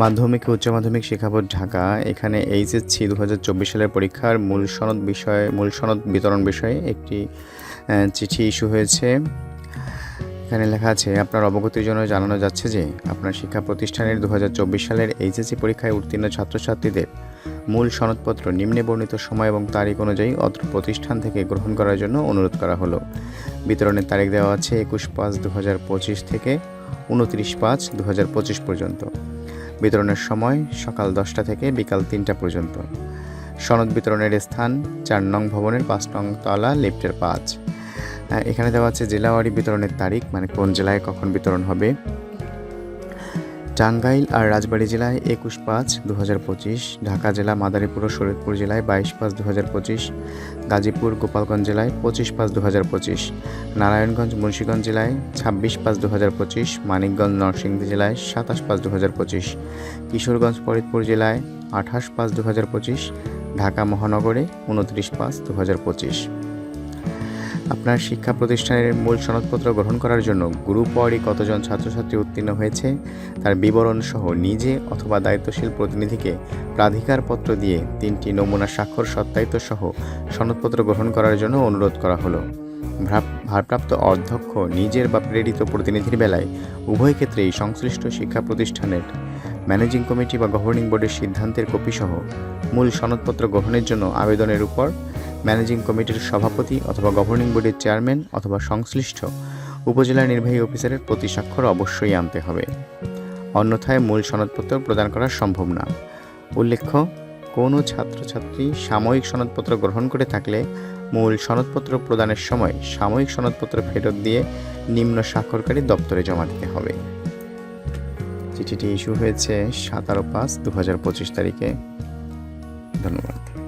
মাধ্যমিক উচ্চ মাধ্যমিক শিক্ষা বোর্ড ঢাকা। এখানে এইচএসসি দু হাজার চব্বিশ সালের পরীক্ষার মূল সনদ বিষয়ে, মূল সনদ বিতরণ বিষয়ে একটি চিঠি ইস্যু হয়েছে। এখানে লেখা আছে, আপনার অবগতির জন্য জানানো যাচ্ছে যে, আপনার শিক্ষা প্রতিষ্ঠানের দু হাজার চব্বিশ সালের এইচএসসি পরীক্ষায় উত্তীর্ণ ছাত্রছাত্রীদের মূল সনদপত্র নিম্নে বর্ণিত সময় এবং তারিখ অনুযায়ী অত্র প্রতিষ্ঠান থেকে গ্রহণ করার জন্য অনুরোধ করা হলো। বিতরণের তারিখ দেওয়া আছে একুশ পাঁচ দু হাজার পঁচিশ থেকে উনত্রিশ পাঁচ দু হাজার পঁচিশ পর্যন্ত। বিতরণের সময় সকাল দশটা থেকে বিকাল তিনটা পর্যন্ত। সনদ বিতরণের স্থান চার নং ভবনের পাঁচ নং তলা, লিফটের পাঁচ। এখানে দেওয়া আছে জেলাওয়ারি বিতরণের তারিখ মানে কোন জেলায় কখন বিতরণ হবে। টাঙ্গাইল আর রাজবাড়ী জেলায় একুশ পাঁচ দু পঁচিশ, ঢাকা জেলা মাদারীপুর ও শরীয়তপুর জেলায় বাইশ পাঁচ দু পঁচিশ, গাজীপুর গোপালগঞ্জ জেলায় পঁচিশ পাঁচ দু পঁচিশ, নারায়ণগঞ্জ মুন্সীগঞ্জ জেলায় ছাব্বিশ পাঁচ দু পঁচিশ, মানিকগঞ্জ নরসিংদী জেলায় সাতাশ পাঁচ দু পঁচিশ, কিশোরগঞ্জ ফরিদপুর জেলায় আঠাশ পাঁচ দু পঁচিশ, ঢাকা মহানগরে উনত্রিশ পাঁচ দু পঁচিশ। আপনার শিক্ষা প্রতিষ্ঠানের মূল সনদপত্র গ্রহণ করার জন্য গ্রুপ ওয়ারি কতজন ছাত্রছাত্রী উত্তীর্ণ হয়েছে, তার বিবরণ সহ নিজে অথবা দায়িত্বশীল প্রতিনিধিকে প্রাধিকারপত্র দিয়ে তিনটি নমুনা স্বাক্ষর, সত্যায়িত সহ সনদপত্র গ্রহণ করার জন্য অনুরোধ করা হলো। ভার- ভারপ্রাপ্ত অধ্যক্ষ নিজের বা প্রেরিত প্রতিনিধির বেলায় উভয় ক্ষেত্রেই সংশ্লিষ্ট শিক্ষা প্রতিষ্ঠানের ম্যানেজিং কমিটি বা গভর্নিং বোর্ডের সিদ্ধান্তের কপিসহ মূল সনদপত্র গ্রহণের জন্য আবেদনের উপর ম্যানেজিং কমিটির সভাপতি অথবা গভর্নিং বোর্ডের চেয়ারম্যান অথবা সংশ্লিষ্ট উপজেলা নির্বাহী অফিসারের প্রতি স্বাক্ষর অবশ্যই আনতে হবে। অন্যথায় মূল সনদপত্র প্রদান করা সম্ভব না। উল্লেখ্য, কোনো ছাত্রছাত্রী সাময়িক সনদপত্র গ্রহণ করে থাকলে মূল সনদপত্র প্রদানের সময় সাময়িক সনদপত্র ফেরত দিয়ে নিম্ন স্বাক্ষরকারী দপ্তরে জমা দিতে হবে। চিঠিটি ইস্যু হয়েছে সাতারো পাঁচ দু হাজার পঁচিশ তারিখে। ধন্যবাদ।